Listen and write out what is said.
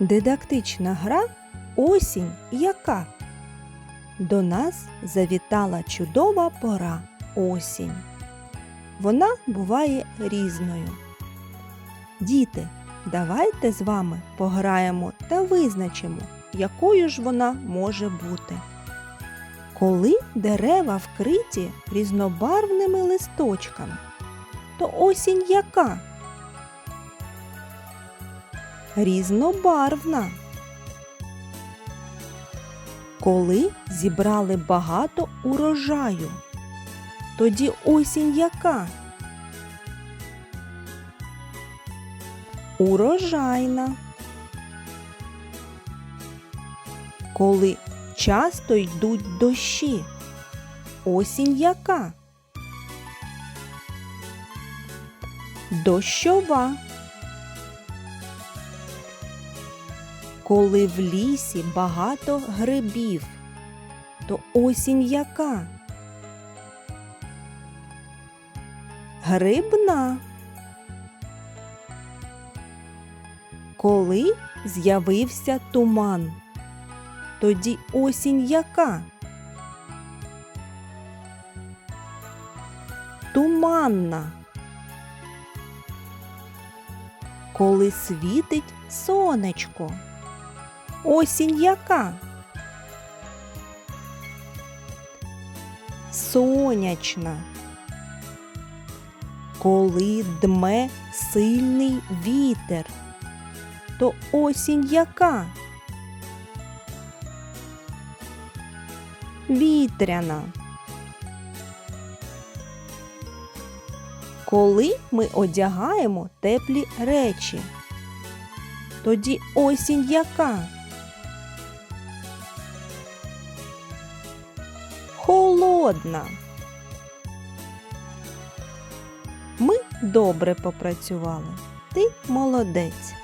Дидактична гра Осінь яка? До нас завітала чудова пора осінь. Вона буває різною. Діти, давайте з вами пограємо та визначимо, якою ж вона може бути. Коли дерева вкриті різнобарвними листочками, то осінь яка? Різнобарвна. Коли зібрали багато урожаю, тоді осінь яка? Урожайна. Коли часто йдуть дощі, осінь яка? Дощова. Коли в лісі багато грибів, то осінь яка? Грибна. Коли з'явився туман, тоді осінь яка? Туманна. Коли світить сонечко. Осінь яка? Сонячна. Коли дме сильний вітер, то осінь яка? Вітряна. Коли ми одягаємо теплі речі, тоді осінь яка? Холодна. Ми добре попрацювали. Ти молодець.